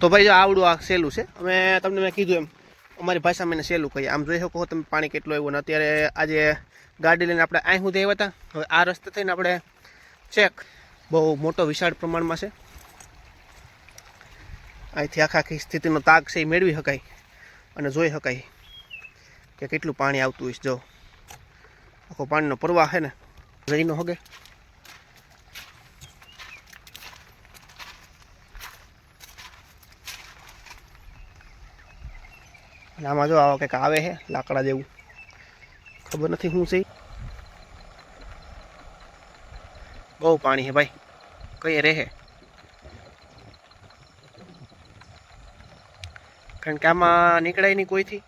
તો ભાઈ જો આવડું આ સહેલું છે. અમે તમને મેં કીધું એમ, અમારી ભાષામાં એને સહેલું કહીએ. આમ જોઈ શકો તમે પાણી કેટલું આવ્યું ને અત્યારે આજે ગાડી લઈને આપણે અહીં સુધી આવ્યા હતા. હવે આ રસ્તે થઈને આપણે ચેક બહુ મોટો વિશાળ પ્રમાણમાં છે. અહીંથી આખા આખી સ્થિતિનો તાગ છે એ મેળવી શકાય અને જોઈ શકાય કે કેટલું પાણી આવતું હશે જો આખો પાણીનો પ્રવાહ છે ને રહીનો હગે. અને આમાં જો આવા કંઈક આવે છે, લાકડા જેવું. ખબર નથી શું છે. બહુ પાણી છે ભાઈ. કઈ રહે કારણ કે આમાં નીકળાય નહીં કોઈથી.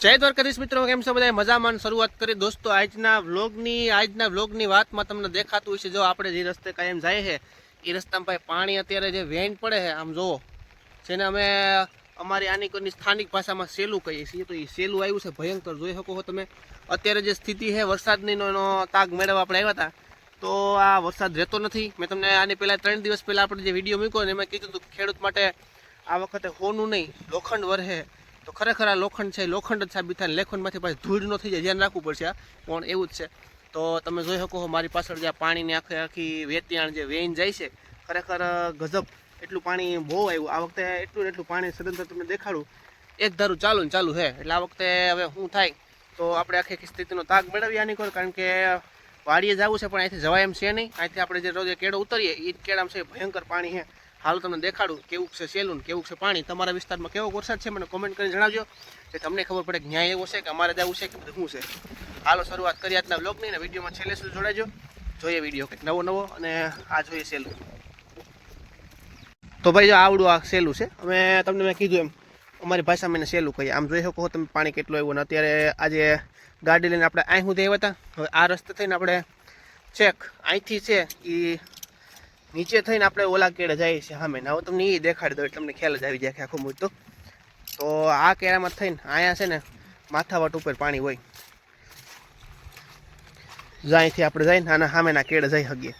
જય દ્વારકાધીશ મિત્રો, કેમ છો બધા મજામાં શરૂઆત કરી દોસ્તો, આજના વ્લોગની આજના વ્લોગની વાતમાં તમને દેખાતું હશે, જો આપણે જે રસ્તે કાયમ જાય છે એ રસ્તામાં ભાઈ પાણી અત્યારે જે વેન પડે છે, આમ જુઓ. જેને અમે અમારી આની કોઈની સ્થાનિક ભાષામાં સેલું કહીએ છીએ, તો એ સેલું આવ્યું છે ભયંકર. જોઈ શકો છો તમે, અત્યારે જે સ્થિતિ છે, વરસાદની એનો તાગ મેળવવા આપણે આવ્યા હતા, તો આ વરસાદ રહેતો નથી. મેં તમને આની પહેલાં ત્રણ દિવસ પહેલાં આપણે જે વીડિયો મૂક્યો ને એમાં કીધું હતું ખેડૂત માટે આ વખતે હોનું નહીં, લોખંડ વરહે. તો ખરેખર આ લોખંડ છે, લોખંડ જ સાબિત થાય લોખંડમાંથી પાછી ધૂળ ન થઈ જાય, ધ્યાન રાખવું પડશે પણ એવું જ છે. તો તમે જોઈ શકો મારી પાછળ જે પાણીની આખી આખી વેતિયાણ જે વેન જાય છે, ખરેખર ગજબ એટલું પાણી બહુ આવ્યું. આ વખતે એટલું એટલું પાણી સદંતર તમને દેખાડું. એક ધારું ચાલુ ને ચાલુ છે એટલે આ વખતે હવે શું થાય. તો આપણે આખી આખી સ્થિતિનો તાગ મેળવીએ આની કરો કારણ કે વાડીએ જવું છે, પણ અહીંથી જવાય એમ છે નહીં. અહીંથી આપણે જે રોજે કેળો ઉતરીએ એ કેળામાં છે ભયંકર પાણી છે હાલ તમને દેખાડું કેવું છે સેલું ને કેવું છે પાણી. તમારા વિસ્તારમાં કેવો વરસાદ છે, મને કોમેન્ટ કરીને જણાવજો. કે તમને ખબર પડે કે ન્યાય એવો છે કે અમારે જવું છે કે બધું શું છે. હાલો, શરૂઆત કરી આજના બ્લોગની ને વિડીયોમાં છેલ્લે સુધી જોડાજો જોઈએ વીડિયો કંઈક નવો નવો અને આ જોઈએ સેલું. તો ભાઈ જો આવડું આ સહેલું છે. અમે તમને મેં કીધું એમ, અમારી ભાષામાં એને સહેલું કહીએ. આમ જોઈ શકો તમે પાણી કેટલું આવ્યું ને અત્યારે આજે ગાડી લઈને આપણે અહીં સુધી આવ્યા હતા. હવે આ રસ્તે થઈને આપણે ચેક અહીંથી છે એ નીચે થઈને આપણે ઓલા કેળે જઈએ છીએ સામે. હવે તમને એ દેખાડી દો એટલે તમને ખ્યાલ જ આવી જાય આખો મુજ તો. આ કેળામાં થઈને અહીંયા છે ને માથાવાટ ઉપર પાણી હોય. જ્યાંથી આપણે જઈને આના સામેના કેળે જઈ શકીએ.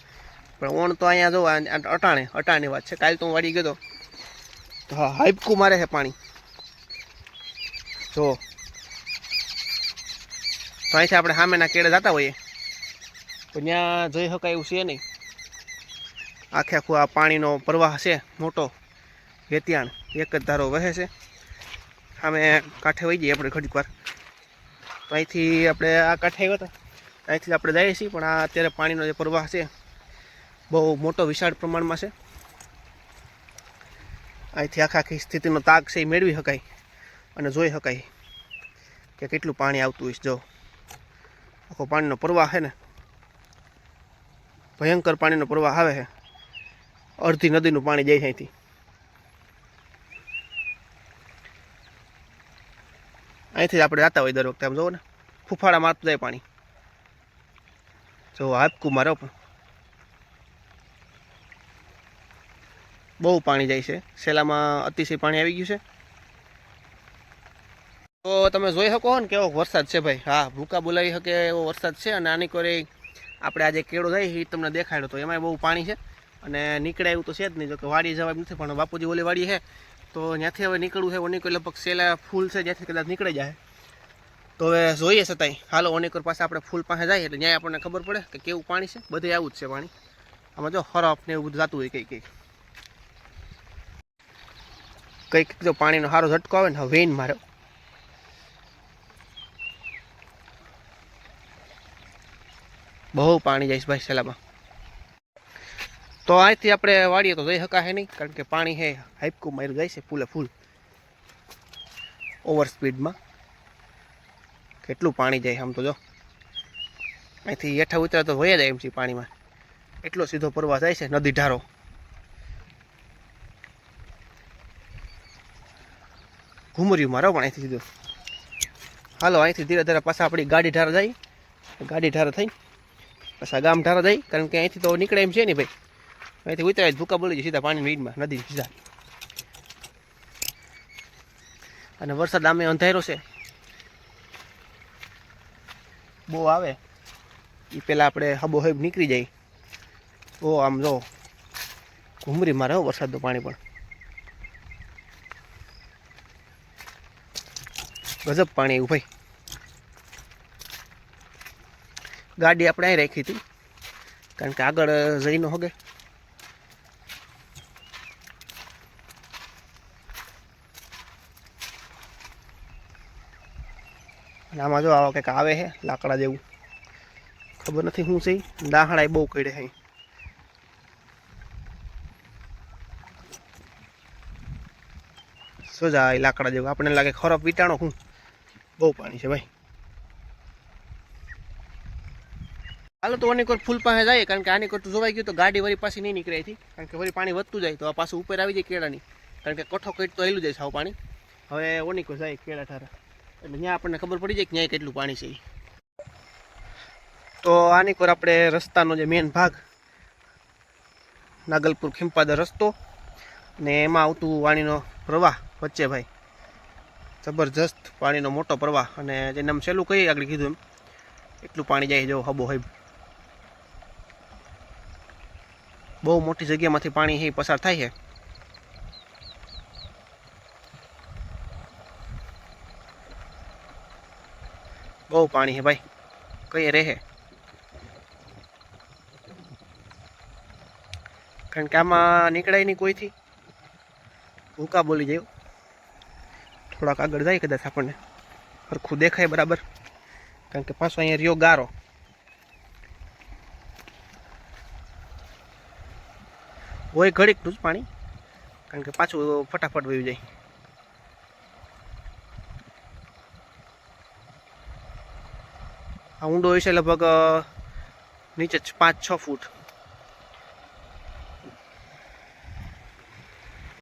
પણ ઓણ તો અહીંયા જો અટાણે અટાણે વાત છે. કાલ તો હું વાડી ગયો તો હા, હાઈપકું મારે છે પાણી. જો. તો અહીંથી આપણે સામેના કેળે જતા હોઈએ. તો ત્યાં જઈ શકાય એવું છે નહીં. આખે આખું આ પાણીનો પ્રવાહ છે, મોટો. વેતિયાણ. એક જ ધારો વહે છે. સામે કાંઠે વહી જઈએ આપણે ઘડીક વાર. તો અહીંથી આપણે આ કાંઠે આવ્યા હતા. અહીંથી આપણે જઈએ છીએ, પણ આ અત્યારે પાણીનો જે પ્રવાહ છે બહુ મોટો વિશાળ પ્રમાણમાં છે. અહીંથી આખા આખી સ્થિતિનો તાગ છે એ મેળવી શકાય અને જોઈ શકાય કે કેટલું પાણી આવતું હોય જો, આખો પાણીનો પ્રવાહ છે ને, ભયંકર પાણીનો પ્રવાહ આવે છે. અડધી નદીનું પાણી જાય છે અહીંથી. અહીંથી જ આપણે જતા હોય દર વખતે. આમ જોવો ને ફૂફાડા મારતું જાય પાણી. જો હાપકું મારો પણ. બહુ પાણી જાય છે. સેલામાં અતિશય પાણી આવી ગયું છે. તો તમે જોઈ શકો ને કેવો વરસાદ છે ભાઈ. હા, ભૂકા બોલાવી શકે એવો વરસાદ છે અને આની કોઈ આપણે આજે કેળો જાય એ તમને દેખાડ્યો તો એમાંય બહુ પાણી છે. અને નીકળે એવું તો છે જ નહીં જો કે વાડી જવા નથી, પણ બાપુજી ઓલી વાડી છે, તો ત્યાંથી હવે નીકળવું છે ઓનીકોર લગભગ સેલા ફૂલ છે, જ્યાંથી કદાચ નીકળી જાય. તો હવે જોઈએ છતાંય. હાલો, ઓનીકોર પાસે આપણે ફૂલ પાસે જાય એટલે ત્યાં આપણને ખબર પડે કે કેવું પાણી છે. બધે આવું જ છે પાણી. આમાં જો હરફ ને એવું બધું જાતું હોય કંઈ કંઈક. કંઈક જો પાણીનો સારો ઝટકો આવે ને વેન માર્યો બહુ પાણી છે ભાઈ સેલામાં તો અહીંથી આપણે વાળીએ તો જઈ શકાશે નહીં, કારણ કે પાણી હે, હાઈપકું માર્યું જાય છે ફૂલે ફૂલ. ઓવર સ્પીડમાં. કેટલું પાણી જાય આમ તો જો. અહીંથી હેઠા ઉતરા તો વયા જાય એમ છે પાણીમાં. એટલો સીધો પરવા જાય છે નદી ઢારો. ઘુમર્યું મારો પણ અહીંથી સીધું હાલો, અહીંથી ધીરે ધીરે પાછા આપણી ગાડી ઢાર જાય. ગાડી ઢાર થઈ. પાછા ગામ ઢાર જાય. કારણ કે અહીંથી તો નીકળે એમ છે ને ભાઈ. અહીંથી ઉતરાય ભૂકા બોલી જાય, સીધા પાણી વીજમાં નદી સીધા. અને વરસાદ આમે અંધારો છે. બહુ આવે. એ પહેલાં આપણે હબો હબ નીકળી જાય. ઓ, આમ જો. ઘૂમરી મારે વરસાદનું પાણી પણ. ગજબ પાણી આવ્યું ભાઈ. ગાડી આપણે અહીં રાખી હતી. કારણ કે આગળ જઈ ન હોગે આમાં જો આવો કંઈક આવે છે લાકડા જેવું. ખબર નથી શું છે. દાહડા બહુ કડે છે સોજા લાકડા જેવું? આપણને લાગે ખરાબ વીટાણો શું બહુ પાણી છે ભાઈ. હાલો તો આની ફૂલ પાસે જાય કારણ કે આની કોર તો જોવાઈ ગયું તો ગાડી વળી પાછી નહીં નીકળે હતી કારણ કે વળી પાણી વધતું જાય તો આ પાછું ઉપર આવી જાય કેળાની. કારણ કે કઠો કટ તો હેલું જાય સાવ પાણી. હવે ઓની કોઈ જાય કેળા ઠારા. એટલે ત્યાં આપણને ખબર પડી જાય કે ત્યાં કેટલું પાણી છે તો આની કોર આપણે રસ્તાનો જે મેઇન ભાગ, નાગલપુર ખીંપાદર રસ્તો, ને એમાં આવતું વાણીનો પ્રવાહ વચ્ચે ભાઈ. જબરજસ્ત પાણીનો મોટો પ્રવાહ અને જેને આમ સહેલું કહીએ આગળ કીધું એમ, એટલું પાણી જાય જો હબો હબ. બહુ મોટી જગ્યામાંથી પાણી એ પસાર થાય છે. બહુ પાણી છે ભાઈ, કઈ રહે કારણ કે આમાં નીકળાય નહીં કોઈથી. ભૂકા બોલી જાય. થોડાક આગળ જાય કદાચ આપણને. સરખું દેખાય બરાબર. કારણ કે પાછો અહીંયા રહ્યો ગારો. હોય ઘડીકનું જ પાણી. કારણ કે પાછું ફટાફટ વયું જાય. આ ઊંડો હશે લગભગ નીચે પાંચ છ ફૂટ.